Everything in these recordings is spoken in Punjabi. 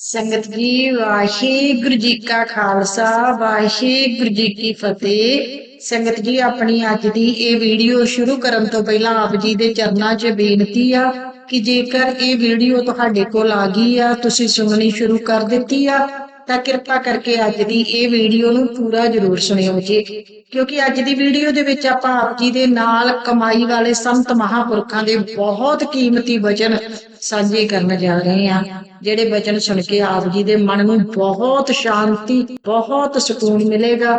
ਸੰਗਤ ਜੀ, ਵਾਹਿਗੁਰੂ ਜੀ ਕਾ ਖਾਲਸਾ, ਵਾਹਿਗੁਰੂ ਜੀ ਕੀ ਫਤਿਹ। ਸੰਗਤ ਜੀ, ਆਪਣੀ ਅੱਜ ਦੀ ਇਹ ਵੀਡੀਓ ਸ਼ੁਰੂ ਕਰਨ ਤੋਂ ਪਹਿਲਾਂ ਆਪ ਜੀ ਦੇ ਚਰਨਾਂ 'ਚ ਬੇਨਤੀ ਆ ਕਿ ਜੇਕਰ ਇਹ ਵੀਡੀਓ ਤੁਹਾਡੇ ਕੋਲ ਆ ਗਈ ਆ, ਤੁਸੀਂ ਸੁਣਨੀ ਸ਼ੁਰੂ ਕਰ ਦਿੱਤੀ ਆ ਤਾਂ ਕਿਰਪਾ ਕਰਕੇ ਅੱਜ ਦੀ ਇਹ ਵੀਡੀਓ ਨੂੰ ਪੂਰਾ ਜ਼ਰੂਰ ਸੁਣਿਓ ਜੀ। ਕਿਉਂਕਿ ਅੱਜ ਦੀ ਵੀਡੀਓ ਦੇ ਵਿੱਚ ਆਪਾਂ ਆਪ ਜੀ ਦੇ ਨਾਲ ਕਮਾਈ ਵਾਲੇ ਸੰਤ ਮਹਾਪੁਰਖਾਂ ਦੇ ਬਹੁਤ ਕੀਮਤੀ ਵਚਨ ਸਾਂਝੇ ਕਰਨ ਜਾ ਰਹੇ ਹਾਂ। ਜਿਹੜੇ ਵਚਨ ਸੁਣ ਕੇ ਆਪ ਜੀ ਦੇ ਮਨ ਨੂੰ ਬਹੁਤ ਸ਼ਾਂਤੀ, ਬਹੁਤ ਸਕੂਨ ਮਿਲੇਗਾ।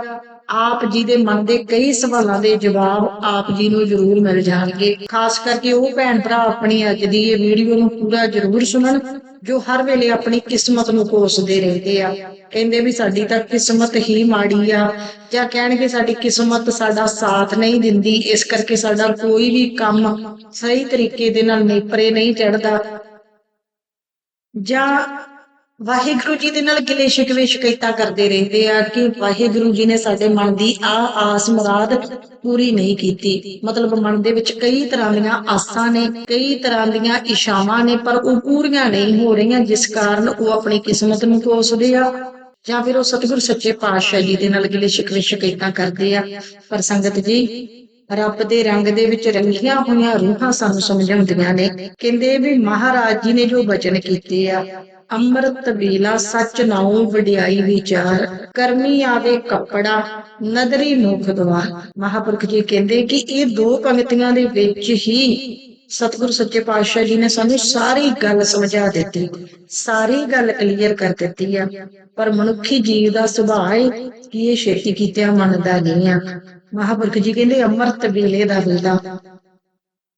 ਆਪ ਜੀ ਦੇ ਮਨ ਦੇ ਕਈ ਸਵਾਲਾਂ ਦੇ ਜਵਾਬ ਆਪ ਜੀ ਨੂੰ ਜ਼ਰੂਰ ਮਿਲ ਜਾਣਗੇ। ਖਾਸ ਕਰਕੇ ਉਹ ਭੈਣ ਭਰਾ ਆਪਣੀ ਅੱਜ ਦੀ ਇਹ ਵੀਡੀਓ ਨੂੰ ਪੂਰਾ ਜ਼ਰੂਰ ਸੁਣਨ, ਜੋ ਹਰ ਵੇਲੇ ਆਪਣੀ ਕਿਸਮਤ ਨੂੰ ਕੋਸਦੇ ਰਹਿੰਦੇ ਆ। ਕਹਿੰਦੇ ਵੀ ਸਾਡੀ ਤਾਂ ਕਿਸਮਤ ਹੀ ਮਾੜੀ ਆ, ਜਾਂ ਕਹਿਣਗੇ ਸਾਡੀ ਕਿਸਮਤ ਸਾਡਾ ਸਾਥ ਨਹੀਂ ਦਿੰਦੀ, ਇਸ ਕਰਕੇ ਸਾਡਾ ਕੋਈ ਵੀ ਕੰਮ ਸਹੀ ਤਰੀਕੇ ਦੇ ਨਾਲ ਨੇਪਰੇ ਨਹੀਂ ਚੜਦਾ ਜਾਂ ਵਾਹਿਗੁਰੂ ਜੀ ਦੇ ਨਾਲ ਗਿਲੇ ਸ਼ਿਕਵੇ ਸ਼ਿਕਾਇਤਾਂ ਕਰਦੇ ਰਹਿੰਦੇ ਆ ਕਿ ਵਾਹਿਗੁਰੂ ਜੀ ਨੇ ਸਾਡੇ ਮਨ ਦੀ ਆ ਆਸ ਮੁਰਾਦ ਪੂਰੀ ਨਹੀਂ ਕੀਤੀ। ਮਤਲਬ ਮਨ ਦੇ ਵਿੱਚ ਕਈ ਤਰ੍ਹਾਂ ਦੀਆਂ ਆਸਾਂ ਨੇ, ਕਈ ਤਰ੍ਹਾਂ ਦੀਆਂ ਇਸ਼ਾਵਾਂ ਨੇ, ਪਰ ਉਹ ਪੂਰੀਆਂ ਨਹੀਂ ਹੋ ਰਹੀਆਂ, ਜਿਸ ਕਾਰਨ ਉਹ ਆਪਣੀ ਕਿਸਮਤ ਨੂੰ ਕੋਸਦੇ ਆ। ਜਾਂ ਫਿਰ ਉਹ ਸਤਿਗੁਰ ਸੱਚੇ ਪਾਤਸ਼ਾਹ ਜੀ ਦੇ ਨਾਲ ਗਿਲੇ ਸ਼ਿਕਵੇ ਸ਼ਿਕਾਇਤਾਂ ਕਰਦੇ ਆ। ਪਰ ਸੰਗਤ ਜੀ, ਰੱਬ ਦੇ ਰੰਗ ਦੇ ਵਿੱਚ ਰੰਗੀਆਂ ਹੋਈਆਂ ਰੂਹਾਂ ਸਾਨੂੰ ਸਮਝਾਉਂਦੀਆਂ ਨੇ। ਕਹਿੰਦੇ ਵੀ ਮਹਾਰਾਜ ਜੀ ਨੇ ਜੋ ਬਚਨ ਕੀਤੇ ਆ ਅੰਮ੍ਰਿਤ ਵੇਲਾ ਸੱਚ ਨਾਉ ਵਡਿਆਈ ਵਿਚਾਰ, ਕਰਮੀ ਆਵੇ ਕੱਪੜਾ, ਨਦਰੀ ਮੁਖ ਦਵਾਰ। ਮਹਾਪੁਰਖ ਜੀ ਕਹਿੰਦੇ ਕਿ ਇਹ ਦੋ ਪੰਕਤੀਆਂ ਦੇ ਵਿੱਚ ਹੀ ਸਤਿਗੁਰੂ ਸੱਚੇ ਪਾਤਸ਼ਾਹ ਜੀ ਨੇ ਸਾਨੂੰ ਸਾਰੀ ਗੱਲ ਸਮਝਾ ਦਿੱਤੀ। ਸਾਰੀ ਗੱਲ ਕਲੀਅਰ ਕਰ ਦਿੱਤੀ ਆ। ਪਰ ਮਨੁੱਖੀ ਜੀਵ ਦਾ ਸੁਭਾਅ ਹੈ ਕਿ ਇਹ ਛੇਤੀ ਕੀਤਿਆਂ ਮੰਨਦਾ ਨਹੀਂ ਆ। ਮਹਾਪੁਰਖ ਜੀ ਕਹਿੰਦੇ ਅੰਮ੍ਰਿਤ ਵੇਲੇ ਦਾ ਵੇਲਾ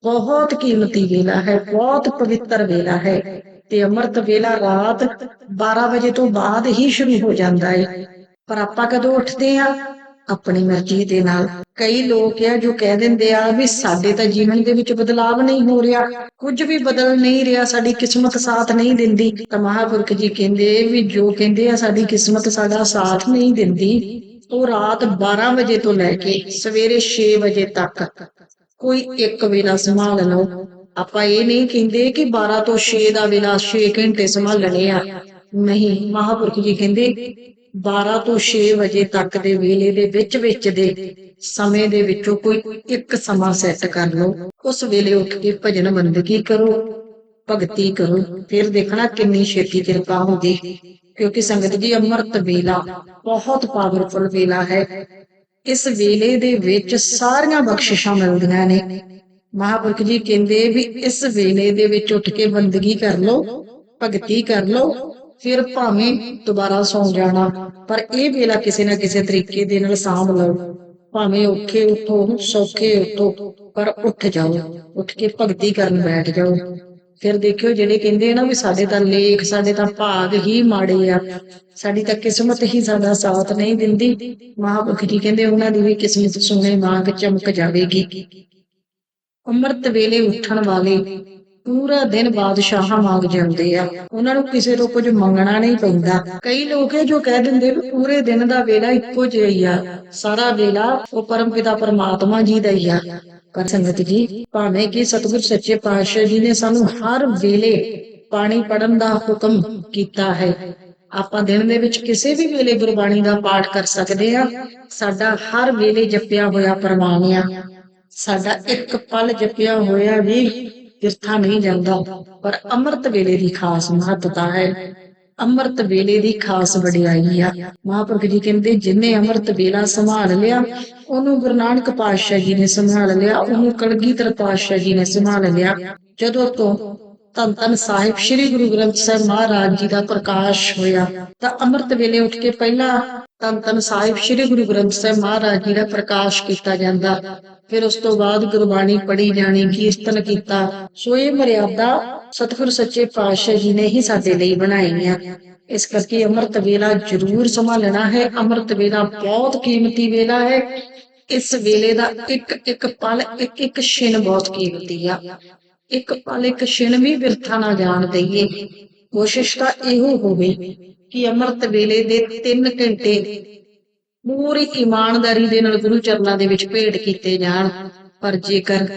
ਬਹੁਤ ਕੀਮਤੀ ਵੇਲਾ ਹੈ, ਬਹੁਤ ਪਵਿੱਤਰ ਵੇਲਾ ਹੈ। ਤੇ ਅੰਮ੍ਰਿਤ ਵੇਲਾ ਰਾਤ 12 ਵਜੇ ਤੋਂ ਬਾਅਦ ਹੀ ਸ਼ੁਰੂ ਹੋ ਜਾਂਦਾ ਹੈ ਪਰ ਆਪਾਂ ਕਦੋਂ ਉੱਠਦੇ ਆ? ਆਪਣੀ ਮਰਜ਼ੀ ਦੇ ਨਾਲ। ਕਈ ਲੋਕ ਆ ਜੋ ਕਹਿ ਦਿੰਦੇ ਆ ਵੀ ਸਾਡੇ ਤਾਂ ਜੀਵਨ ਦੇ ਵਿੱਚ ਬਦਲਾਵ ਨਹੀਂ ਹੋ ਰਿਹਾ। ਕੁਝ ਵੀ ਬਦਲ ਨਹੀਂ ਰਿਹਾ, ਸਾਡੀ ਕਿਸਮਤ ਸਾਥ ਨਹੀਂ ਦਿੰਦੀ। ਤਾਂ ਮਹਾਪੁਰਖ ਜੀ ਕਹਿੰਦੇ ਵੀ ਜੋ ਕਹਿੰਦੇ ਆ, ਸਾਡੀ ਕਿਸਮਤ ਸਾਡਾ ਸਾਥ ਨਹੀਂ ਦਿੰਦੀ। ਉਹ ਰਾਤ 12 ਵਜੇ ਤੋਂ ਲੈ ਕੇ ਸਵੇਰੇ 6 ਵਜੇ ਤੱਕ ਕੋਈ ਇੱਕ ਵੇਲਾ ਸੰਭਾਲ ਲਓ। ਆਪਾਂ ਇਹ ਨਹੀਂ ਕਹਿੰਦੇ ਕਿ 12 ਤੋਂ 6 ਦਾ ਵੇਲਾ 6 ਘੰਟੇ ਸੰਭਾਲਣੇ ਆ। ਨਹੀਂ, ਮਹਾਪੁਰਖ ਜੀ ਕਹਿੰਦੇ 12 ਤੋਂ 6 ਵਜੇ ਤੱਕ ਦੇ ਵੇਲੇ ਦੇ ਵਿੱਚ ਵਿੱਚ ਦੇ ਸਮੇਂ ਦੇ ਵਿੱਚੋਂ ਕੋਈ ਇੱਕ ਸਮਾਂ ਸੈੱਟ ਕਰ ਲਓ। ਉਸ ਵੇਲੇ ਉੱਠ ਕੇ ਭਜਨ ਬੰਦਗੀ ਕਰੋ, ਭਗਤੀ ਕਰੋ, ਫਿਰ ਦੇਖਣਾ ਕਿੰਨੀ ਛੇਤੀ ਕਿਰਪਾ ਹੁੰਦੀ। ਕਿਉਂਕਿ ਸੰਗਤ ਜੀ ਅੰਮ੍ਰਿਤ ਵੇਲਾ ਬਹੁਤ ਪਾਵਰਫੁਲ ਵੇਲਾ ਹੈ। ਇਸ ਵੇਲੇ ਦੇ ਵਿੱਚ ਸਾਰੀਆਂ ਬਖਸ਼ਿਸ਼ਾਂ ਮਿਲਦੀਆਂ ਨੇ। ਮਹਾਪੁਰਖ ਜੀ ਕਹਿੰਦੇ ਵੀ ਇਸ ਵੇਲੇ ਦੇ ਵਿੱਚ ਉੱਠ ਕੇ ਬੰਦਗੀ ਕਰ ਲਓ, ਭਗਤੀ ਕਰ ਲਓ, ਫਿਰ ਭਾਵੇਂ ਦੁਬਾਰਾ ਸੌਂ ਜਾਣਾ, ਪਰ ਇਹ ਵੇਲਾ ਕਿਸੇ ਨਾ ਕਿਸੇ ਤਰੀਕੇ ਦੇ ਨਾਲ ਸਾਂਭ ਲਓ। ਭਾਵੇਂ ਔਖੇ ਉਠੋ, ਸੌਖੇ ਉੱਠੋ, ਪਰ ਉੱਠ ਜਾਓ, ਉੱਠ ਕੇ ਭਗਤੀ ਕਰਨ ਬੈਠ ਜਾਓ। ਫਿਰ ਦੇਖਿਓ ਜਿਹੜੇ ਕਹਿੰਦੇ ਆ ਨਾ ਵੀ ਸਾਡੇ ਤਾਂ ਲੇਖ, ਸਾਡੇ ਤਾਂ ਭਾਗ ਹੀ ਮਾੜੇ ਆ, ਸਾਡੀ ਤਾਂ ਕਿਸਮਤ ਹੀ ਸਾਡਾ ਸਾਥ ਨਹੀਂ ਦਿੰਦੀ। ਮਹਾਂਪੁਰਖ ਜੀ ਕਹਿੰਦੇ ਉਹਨਾਂ ਦੀ ਵੀ ਕਿਸਮਤ ਸੁਨੇ ਵਾਂਗ ਚਮਕ ਜਾਵੇਗੀ। ਅੰਮ੍ਰਿਤ ਵੇਲੇ ਉੱਠਣ ਵਾਲੇ ਪੂਰਾ ਦਿਨ ਬਾਦਸ਼ਾਹਾਂ ਵਾਂਗ ਜਿਉਂਦੇ ਆ। ਉਹਨਾਂ ਨੂੰ ਕਿਸੇ ਤੋਂ ਕੁਝ ਮੰਗਣਾ ਨਹੀਂ ਪੈਂਦਾ। ਕਈ ਲੋਕ ਇਹ ਜੋ ਕਹਿ ਦਿੰਦੇ ਵੀ ਪੂਰੇ ਦਿਨ ਦਾ ਵੇਲਾ ਇੱਕੋ ਜਿਹਾ ਹੀ ਆ। ਸਾਰਾ ਵੇਲਾ ਉਹ ਪਰਮਪਿਤਾ ਪਰਮਾਤਮਾ ਜੀ ਦਾ ਹੀ ਆ। ਪਰ ਸੰਗਤ ਜੀ, ਭਾਵੇਂ ਕਿ ਸਤਿਗੁਰ ਸੱਚੇ ਪਾਤਸ਼ਾਹ ਜੀ ਨੇ ਸਾਨੂੰ ਹਰ ਵੇਲੇ ਪਾਣੀ ਪੜਨ ਦਾ ਹੁਕਮ ਕੀਤਾ ਹੈ, ਆਪਾਂ ਦਿਨ ਦੇ ਵਿੱਚ ਕਿਸੇ ਵੀ ਵੇਲੇ ਗੁਰਬਾਣੀ ਦਾ ਪਾਠ ਕਰ ਸਕਦੇ ਆ। ਸਾਡਾ ਹਰ ਵੇਲੇ ਜਪਿਆ ਹੋਇਆ ਪ੍ਰਮਾਣ ਆ। ਸਾਡਾ ਇੱਕ ਪਲ ਜਪਿਆ ਹੋਇਆ ਵੀ ਕਿਰਥਾ ਨਹੀਂ ਜਾਂਦਾ, ਪਰ ਅੰਮ੍ਰਿਤ ਵੇਲੇ ਦੀ ਖਾਸ ਮਹੱਤਤਾ ਹੈ। ਅੰਮ੍ਰਿਤ ਵੇਲੇ ਦੀ ਖਾਸ ਵਡਿਆਈ ਆ। ਮਹਾਂਪੁਰਖ ਜੀ ਕਹਿੰਦੇ, ਜਿਨੇ ਅੰਮ੍ਰਿਤ ਵੇਲਾ ਸੰਭਾਲ ਲਿਆ, ਉਹਨੂੰ ਗੁਰੂ ਨਾਨਕ ਪਾਤਸ਼ਾਹ ਜੀ ਨੇ ਸੰਭਾਲ ਲਿਆ, ਉਹਨੂੰ ਕਲਗੀਧਰ ਪਾਤਸ਼ਾਹ ਜੀ ਨੇ ਸੰਭਾਲ ਲਿਆ। ਜਦੋਂ ਤੋਂ ਧੰਨ ਧੰਨ ਸਾਹਿਬ ਸ੍ਰੀ ਗੁਰੂ ਗ੍ਰੰਥ ਸਾਹਿਬ ਮਹਾਰਾਜ ਜੀ ਦਾ ਪ੍ਰਕਾਸ਼ ਹੋਇਆ, ਤਾਂ ਅੰਮ੍ਰਿਤ ਵੇਲੇ ਉੱਠ ਕੇ ਪਹਿਲਾਂ ਧੰਨ ਧੰਨ ਸਾਹਿਬ ਸ੍ਰੀ ਗੁਰੂ ਗ੍ਰੰਥ ਸਾਹਿਬ ਮਹਾਰਾਜ ਜੀ ਦਾ ਪ੍ਰਕਾਸ਼ ਕੀਤਾ ਜਾਂਦਾ। ਫਿਰ ਉਸ ਤੋਂ ਬਾਅਦ ਗੁਰਬਾਣੀ ਪੜ੍ਹੀ ਜਾਣੀ, ਕੀਰਤਨ ਕੀਤਾ। ਸੋ ਇਹ ਮਰਿਆਦਾ, ਸਤਿਗੁਰ ਸੱਚੇ ਪਾਤਸ਼ਾਹ ਜੀ ਨੇ ਹੀ ਸਾਡੇ ਲਈ ਬਣਾਈ ਇਸ ਕਰਕੇ ਅੰਮ੍ਰਿਤ ਵੇਲਾ ਜ਼ਰੂਰ ਸੰਭਾਲਣਾ ਹੈ। ਅੰਮ੍ਰਿਤ ਵੇਲਾ ਬਹੁਤ ਕੀਮਤੀ ਵੇਲਾ ਹੈ। ਇਸ ਵੇਲੇ ਦਾ ਇੱਕ ਇੱਕ ਪਲ, ਇੱਕ ਇੱਕ ਛਿਨ ਬਹੁਤ ਕੀਮਤੀ ਆ। ਇੱਕ ਪਲ, ਇੱਕ ਛਿਨ ਵੀ ਵਿਰਥਾ ਨਾ ਜਾਣ ਦਈਏ। ਕੋਸ਼ਿਸ਼ ਤਾਂ ਇਹੋ ਹੋਵੇ ਕਿ ਅੰਮ੍ਰਿਤ ਵੇਲੇ ਦੇ 3 ਘੰਟੇ ਪੂਰੀ ਇਮਾਨਦਾਰੀ ਦੇ ਨਾਲ ਗੁਰੂ ਚਰਨਾਂ ਦੇ ਵਿੱਚ ਭੇਟ ਕੀਤੇ ਜਾਣ। ਪਰ ਜੇਕਰ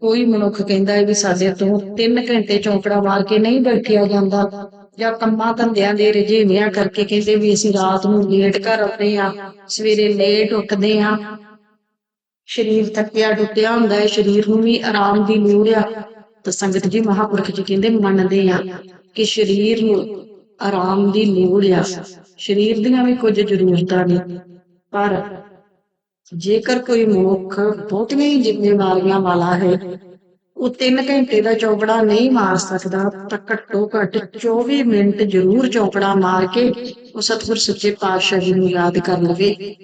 ਕੋਈ ਮਨੁੱਖ ਕਹਿੰਦਾ ਹੈ ਵੀ ਸਾਡੇ ਤੋਂ 3 ਘੰਟੇ ਚੌਂਕੜਾ ਮਾਰ ਕੇ ਨਹੀਂ ਬੈਠਿਆ ਜਾਂਦਾ ਜਾਂ ਕੰਮਾਂ ਧੰਦਿਆਂ ਦੇ ਰਜੇਵਿਆਂ ਕਰਕੇ ਕਹਿੰਦੇ ਵੀ ਅਸੀਂ ਰਾਤ ਨੂੰ ਲੇਟ ਘਰ ਆਉਂਦੇ ਆ ਸਵੇਰੇ ਲੇਟ ਉੱਠਦੇ ਆ ਸਰੀਰ ਥੱਕਿਆ ਟੁੱਟਿਆ ਹੁੰਦਾ ਹੈ, ਸਰੀਰ ਨੂੰ ਵੀ ਆਰਾਮ ਦੀ ਲੋੜ ਆ, ਤਾਂ ਸੰਗਤ ਜੀ ਮਹਾਪੁਰਖ ਜੀ ਕਹਿੰਦੇ ਮੰਨਦੇ ਆ। ਕਿ ਸਰੀਰ ਨੂੰ ਆਰਾਮ ਦੀ ਲੋੜ ਆ। ਸਰੀਰ ਦੀਆਂ ਵੀ ਕੁਝ ਜ਼ਰੂਰਤਾਂ ਨੇ। ਪਰ ਜੇਕਰ ਕੋਈ ਮਨੁੱਖ ਬਹੁਤੀਆਂ ਹੀ ਜ਼ਿੰਮੇਵਾਰੀਆਂ ਵਾਲਾ ਹੈ, ਉਹ 3 ਘੰਟੇ ਦਾ ਚੌਕੜਾ ਨਹੀਂ ਮਾਰ ਸਕਦਾ, ਤਾਂ ਘੱਟੋ ਘੱਟ 24 ਮਿੰਟ ਜ਼ਰੂਰ ਚੌਕੜਾ ਮਾਰ ਕੇ ਉਹ ਸਤਿਗੁਰ ਸੱਚੇ ਪਾਤਸ਼ਾਹ ਜੀ ਨੂੰ ਯਾਦ ਕਰ ਲਵੇ।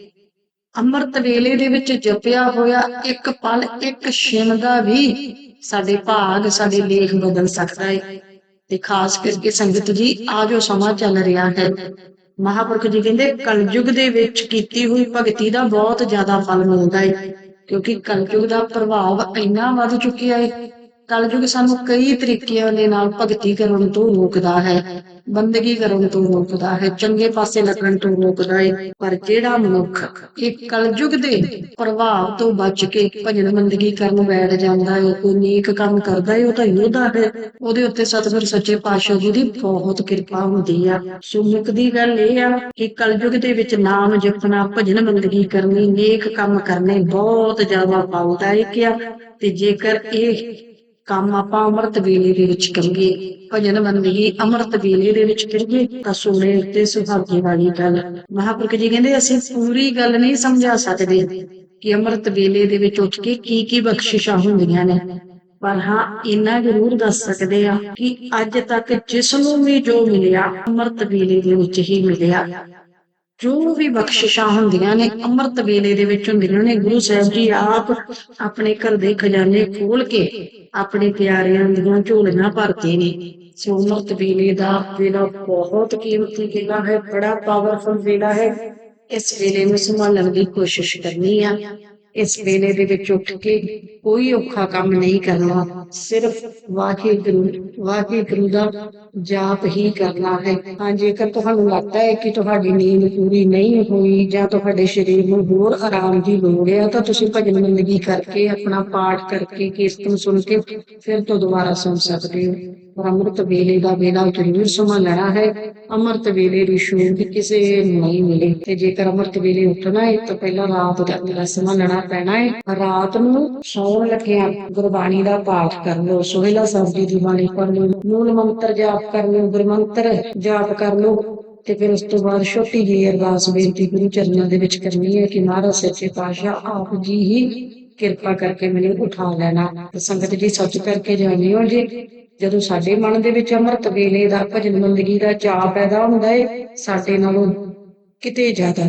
ਅੰਮ੍ਰਿਤ ਵੇਲੇ ਦੇ ਵਿੱਚ ਜਪਿਆ ਹੋਇਆ ਇੱਕ ਪਲ, ਇੱਕ ਛਿਣ ਦਾ ਵੀ ਸਾਡੇ ਭਾਗ, ਸਾਡੇ ਲੇਖ ਬਦਲ ਸਕਦਾ ਹੈ ਤੇ ਖਾਸ ਕਰਕੇ ਸੰਗਤ ਜੀ, ਆ ਜੋ ਸਮਾਂ ਚੱਲ ਰਿਹਾ ਹੈ, ਮਹਾਪੁਰਖ ਜੀ ਕਹਿੰਦੇ ਕਲਯੁਗ ਦੇ ਵਿੱਚ ਕੀਤੀ ਹੋਈ ਭਗਤੀ ਦਾ ਬਹੁਤ ਜ਼ਿਆਦਾ ਫਲ ਮਿਲਦਾ ਹੈ, ਕਿਉਂਕਿ ਕਲਯੁਗ ਦਾ ਪ੍ਰਭਾਵ ਇੰਨਾ ਵੱਧ ਚੁੱਕਿਆ ਹੈ ਕਲਯੁਗ ਸਾਨੂੰ ਕਈ ਤਰੀਕਿਆਂ ਦੇ ਨਾਲ ਭਗਤੀ ਕਰਨ ਤੋਂ ਰੋਕਦਾ ਹੈ। ਬੰਦਗੀ ਕਰਨ ਤੋਂ ਰੋਕਦਾ ਹੈ। ਚੰਗੇ ਪਾਸੇ ਲੱਗਣ ਤੋਂ ਰੋਕਦਾ ਹੈ। ਪਰ ਜਿਹੜਾ ਮਨੁੱਖ ਇਹ ਕਲਯੁਗ ਦੇ ਪ੍ਰਭਾਵ ਤੋਂ ਬਚ ਕੇ ਭਜਨ ਬੰਦਗੀ ਕਰਨ ਬੈਠ ਜਾਂਦਾ ਹੈ ਕੋਈ ਨੇਕ ਕੰਮ ਕਰਦਾ ਹੈ, ਉਹ ਤਾਂ ਯੋਧਾ ਹੈ। ਉਹਦੇ ਉੱਤੇ ਸਤਿਗੁਰ ਸੱਚੇ ਪਾਤਸ਼ਾਹ ਜੀ ਦੀ ਬਹੁਤ ਕਿਰਪਾ ਹੁੰਦੀ ਆ। ਸੋ ਦੀ ਗੱਲ ਇਹ ਆ ਕਿ ਕਲਯੁਗ ਦੇ ਵਿੱਚ ਨਾਮ ਜਪਣਾ, ਭਜਨ ਬੰਦਗੀ ਕਰਨੀ, ਨੇਕ ਕੰਮ ਕਰਨੇ ਬਹੁਤ ਜ਼ਿਆਦਾ ਫਲਦਾਇਕ ਆ, ਤੇ ਜੇਕਰ ਇਹ ਕੰਮ ਆਪਾਂ ਅੰਮ੍ਰਿਤ ਵੇਲੇ ਦੇ ਵਿੱਚ ਕਰੀਏ, ਭਜਨ ਬੰਦਗੀ ਅੰਮ੍ਰਿਤ ਵੇਲੇ ਦੇ ਵਿੱਚ ਕਰੀਏ, ਤਾਂ ਸੋਨੇ ਉੱਤੇ ਸੁਹਾਗੇ ਵਾਲੀ ਗੱਲ। ਮਹਾਪੁਰਖ ਜੀ ਕਹਿੰਦੇ, ਅਸੀਂ ਪੂਰੀ ਗੱਲ ਨਹੀਂ ਸਮਝਾ ਸਕਦੇ ਕਿ ਅੰਮ੍ਰਿਤ ਵੇਲੇ ਦੇ ਵਿੱਚ ਉੱਠ ਕੇ ਕੀ ਕੀ ਬਖਸ਼ਿਸ਼ਾਂ ਹੁੰਦੀਆਂ ਨੇ। ਪਰ ਹਾਂ, ਇੰਨਾ ਜ਼ਰੂਰ ਦੱਸ ਸਕਦੇ ਆ ਕਿ ਅੱਜ ਤੱਕ ਜਿਸ ਨੂੰ ਵੀ ਜੋ ਮਿਲਿਆ, ਅੰਮ੍ਰਿਤ ਵੇਲੇ ਦੇ ਵਿੱਚ ਹੀ ਮਿਲਿਆ। ਜੋ ਵੀ ਬਖਸ਼ਿਸ਼ਾਂ ਹੁੰਦੀਆਂ ਨੇ, ਅੰਮ੍ਰਿਤ ਵੇਲੇ ਦੇ ਵਿੱਚ ਹੁੰਦੀਆਂ ਨੇ, ਗੁਰੂ ਸਾਹਿਬ ਜੀ ਆਪ ਆਪਣੇ ਘਰ ਦੇ ਖਜ਼ਾਨੇ ਖੋਲ ਕੇ ਆਪਣੇ ਪਿਆਰਿਆਂ ਦੀਆਂ ਝੋਲੀਆਂ ਭਰਦੇ ਨੇ। ਸੋ ਅੰਮ੍ਰਿਤ ਵੇਲੇ ਦਾ ਵੇਲਾ ਬਹੁਤ ਕੀਮਤੀ ਵੇਲਾ ਹੈ, ਬੜਾ ਪਾਵਰਫੁਲ ਵੇਲਾ ਹੈ। ਇਸ ਵੇਲੇ ਨੂੰ ਸੰਭਾਲਣ ਦੀ ਕੋਸ਼ਿਸ਼ ਕਰਨੀ ਆ। ਇਸ ਵੇਲੇ ਦੇ ਵਿੱਚ ਉੱਠ ਕੇ ਕੋਈ ਔਖਾ ਕੰਮ ਨਹੀਂ ਕਰਨਾ, ਸਿਰਫ ਵਾਹਿਗੁਰੂ ਵਾਹਿਗੁਰੂ ਦਾ ਜਾਪ ਹੀ ਕਰਨਾ ਹੈ। ਹਾਂ, ਜੇਕਰ ਤੁਹਾਨੂੰ ਲੱਗਦਾ ਹੈ ਕਿ ਤੁਹਾਡੀ ਨੀਂਦ ਪੂਰੀ ਨਹੀਂ ਹੋਈ ਜਾਂ ਤੁਹਾਡੇ ਸਰੀਰ ਨੂੰ ਹੋਰ ਆਰਾਮ ਦੀ ਲੋੜ ਹੈ, ਤਾਂ ਤੁਸੀਂ ਭਜਨ ਬੰਦਗੀ ਕਰਕੇ, ਆਪਣਾ ਪਾਠ ਕਰਕੇ ਕੀਰਤਨ ਸੁਣ ਕੇ ਫਿਰ ਤੋਂ ਦੁਬਾਰਾ ਸੁਣ ਸਕਦੇ ਹੋ। ਪਰ ਅੰਮ੍ਰਿਤ ਵੇਲੇ ਦਾ ਵੇਲਾ ਜ਼ਰੂਰ ਸੰਭਾਲਣਾ ਹੈ। ਅੰਮ੍ਰਿਤ ਵੇਲੇ ਦੀ ਸ਼ੂਰ ਕਿਸੇ ਨੂੰ ਨਹੀਂ ਮਿਲੇ। ਤੇ ਜੇਕਰ ਅੰਮ੍ਰਿਤ ਵੇਲੇ ਉੱਠਣਾ ਹੈ, ਤਾਂ ਪਹਿਲਾਂ ਰਾਤ ਦਾ ਵੇਲਾ ਸੰਭਾਲਣਾ ਪੈਣਾ ਹੈ। ਰਾਤ ਨੂੰ ਸੌਣ ਲੱਗਿਆ ਗੁਰਬਾਣੀ ਦਾ ਪਾਠ ਕਰ ਲਓ। ਸੋਹਿਲਾ ਸਾਹਿਬ ਜੀ ਦੀ ਬਾਣੀ ਪੜ੍ਹ ਲਓ। ਮੂਲ ਮੰਤਰ ਜਾਪ ਕਰ ਲਓ ਗੁਰਮੰਤਰ ਜਾਪ ਕਰ ਲਓ। ਤੇ ਫਿਰ ਉਸ ਤੋਂ ਬਾਅਦ ਛੋਟੀ ਜਿਹੀ ਅਰਦਾਸ ਬੇਨਤੀ ਗੁਰੂ ਚਰਨਾਂ ਦੇ ਵਿੱਚ ਕਰਨੀ ਹੈ ਕਿ ਮਹਾਰਾਜ ਸੱਚੇ ਪਾਤਸ਼ਾਹ ਆਪ ਜੀ ਹੀ ਕਿਰਪਾ ਕਰਕੇ ਮੈਨੂੰ ਉਠਾ ਲੈਣਾ। ਸੰਗਤ ਜੀ, ਸੱਚ ਕਰਕੇ ਜਾਣਿਓ ਜੀ। ਜਦੋਂ ਸਾਡੇ ਮਨ ਦੇ ਵਿੱਚ ਅੰਮ੍ਰਿਤ ਵੇਲੇ ਦਾ ਭਜਨ ਬੰਦਗੀ ਦਾ ਚਾਅ ਪੈਦਾ ਹੁੰਦਾ ਏ, ਸਾਡੇ ਨਾਲੋਂ ਕਿਤੇ ਜ਼ਿਆਦਾ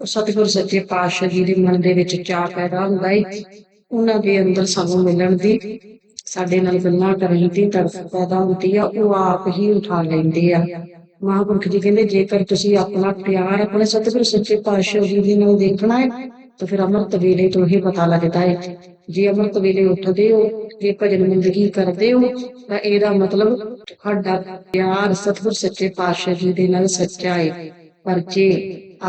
ਉਹ ਸਤਿਗੁਰ ਸੱਚੇ ਪਾਤਸ਼ਾਹ ਜੀ ਦੇ ਮਨ ਦੇ ਵਿੱਚ ਚਾਅ ਪੈਦਾ ਹੁੰਦਾ ਹੈ ਉਹਨਾਂ ਦੇ ਅੰਦਰ ਸਾਨੂੰ ਮਿਲਣ ਦੀ, ਸਾਡੇ ਨਾਲ ਗੱਲਾਂ ਕਰਨ ਦੀ ਤਰਫ ਪੈਦਾ ਹੁੰਦੀ ਆ, ਉਹ ਆਪ ਹੀ ਉਠਾ ਲੈਂਦੇ ਆ। ਮਹਾਂਪੁਰਖ ਜੀ ਕਹਿੰਦੇ, ਜੇਕਰ ਤੁਸੀਂ ਆਪਣਾ ਪਿਆਰ ਆਪਣੇ ਸਤਿਗੁਰ ਸੱਚੇ ਪਾਤਸ਼ਾਹ ਜੀ ਦੇ ਨਾਲ ਦੇਖਣਾ ਹੈ ਤਾਂ ਫਿਰ ਅੰਮ੍ਰਿਤ ਵੇਲੇ ਤੋਂ ਹੀ ਪਤਾ ਲੱਗਦਾ ਹੈ। ਜੇ ਅੰਮ੍ਰਿਤ ਵੇਲੇ ਉੱਠਦੇ ਹੋ, ਜੇ ਭਜਨ ਬੰਦਗੀ ਕਰਦੇ ਹੋ, ਤਾਂ ਇਹਦਾ ਮਤਲਬ ਤੁਹਾਡਾ ਪਿਆਰ ਸਤਿਗੁਰ ਸੱਚੇ ਪਾਤਸ਼ਾਹ ਜੀ ਦੇ ਨਾਲ ਸੱਚਾ ਹੈ। ਪਰ ਜੇ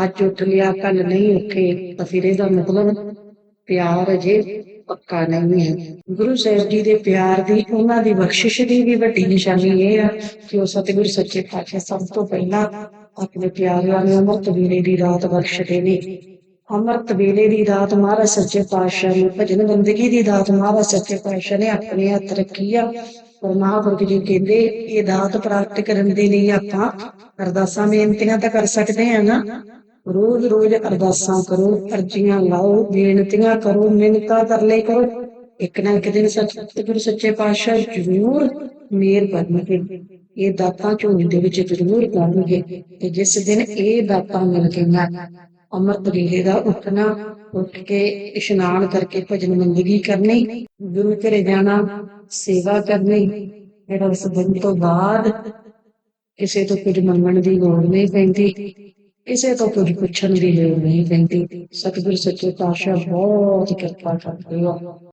ਅੱਜ ਉੱਠ ਲਿਆ ਕੱਲ ਨਹੀਂ ਉੱਠੇ, ਤਾਂ ਫਿਰ ਇਹਦਾ ਮਤਲਬ ਪਿਆਰ ਅਜੇ ਪੱਕਾ ਨਹੀਂ ਹੈ। ਗੁਰੂ ਸਾਹਿਬ ਜੀ ਦੇ ਪਿਆਰ ਦੀ, ਉਹਨਾਂ ਦੀ ਬਖਸ਼ਿਸ਼ ਦੀ ਵੀ ਵੱਡੀ ਨਿਸ਼ਾਨੀ ਇਹ ਆ ਕਿ ਉਹ ਸਤਿਗੁਰ ਸੱਚੇ ਪਾਤਸ਼ਾਹ ਸਭ ਤੋਂ ਪਹਿਲਾਂ ਆਪਣੇ ਪਿਆਰਿਆਂ ਨੂੰ ਅੰਮ੍ਰਿਤ ਵੇਲੇ ਦੀ ਰਾਤ ਬਖਸ਼ਦੇ ਨੇ। ਅੰਮ੍ਰਿਤ ਵੇਲੇ ਦੀ ਦਾਤ ਮਹਾਰਾਜ ਸੱਚੇ ਪਾਤਸ਼ਾਹ ਨੇ, ਭਜਨ ਬੰਦਗੀ ਦੀ ਦਾਤ ਮਹਾਰਾਜ ਸੱਚੇ ਪਾਤਸ਼ਾਹ ਨੇ ਆਪਣੇ ਹੱਥ ਰੱਖੀ ਆ। ਪਰ ਮਹਾਂਪੁਰਖ ਜੀ ਕਹਿੰਦੇ, ਇਹ ਦਾਤ ਪ੍ਰਾਪਤ ਕਰਨ ਦੇ ਲਈ ਆਪਾਂ ਅਰਦਾਸਾਂ, ਬੇਨਤੀਆਂ ਤਾਂ ਕਰ ਸਕਦੇ ਆ ਨਾ। ਰੋਜ਼ ਰੋਜ਼ ਅਰਦਾਸਾਂ ਕਰੋ, ਅਰਜ਼ੀਆਂ ਲਾਓ, ਬੇਨਤੀਆਂ ਕਰੋ ਮਿਹਨਤਾਂ ਤਰਲੇ ਕਰੋ। ਇੱਕ ਨਾ ਇੱਕ ਦਿਨ ਸਤਿਗੁਰ ਸੱਚੇ ਪਾਤਸ਼ਾਹ ਜ਼ਰੂਰ ਮੇਰ ਕਰਨਗੇ ਇਹ ਦਾਤਾਂ ਝੋਲੀ ਦੇ ਵਿੱਚ ਜ਼ਰੂਰ ਕਰਨਗੇ ਤੇ ਜਿਸ ਦਿਨ ਇਹ ਦਾਤਾਂ ਮਿਲ ਗਈਆਂ ਅੰਮ੍ਰਿਤ ਵੇਲੇ ਦਾ ਉੱਠਣਾ, ਉੱਠ ਕੇ ਇਸ਼ਨਾਨ ਕਰਕੇ ਭਜਨ ਬੰਦਗੀ ਕਰਨੀ, ਗੁਰੂ ਘਰੇ ਜਾਣਾ, ਸੇਵਾ ਕਰਨੀ ਫਿਰ ਉਸ ਦਿਨ ਤੋਂ ਬਾਅਦ ਕਿਸੇ ਤੋਂ ਕੁਝ ਮੰਗਣ ਦੀ ਲੋੜ ਨਹੀਂ ਪੈਂਦੀ, ਕਿਸੇ ਤੋਂ ਕੁਝ ਪੁੱਛਣ ਦੀ ਲੋੜ ਨਹੀਂ ਪੈਂਦੀ। ਸਤਿਗੁਰ ਸੱਚੇ ਪਾਤਸ਼ਾਹ, ਬਹੁਤ ਕਿਰਪਾ ਕਰਦੇ ਆ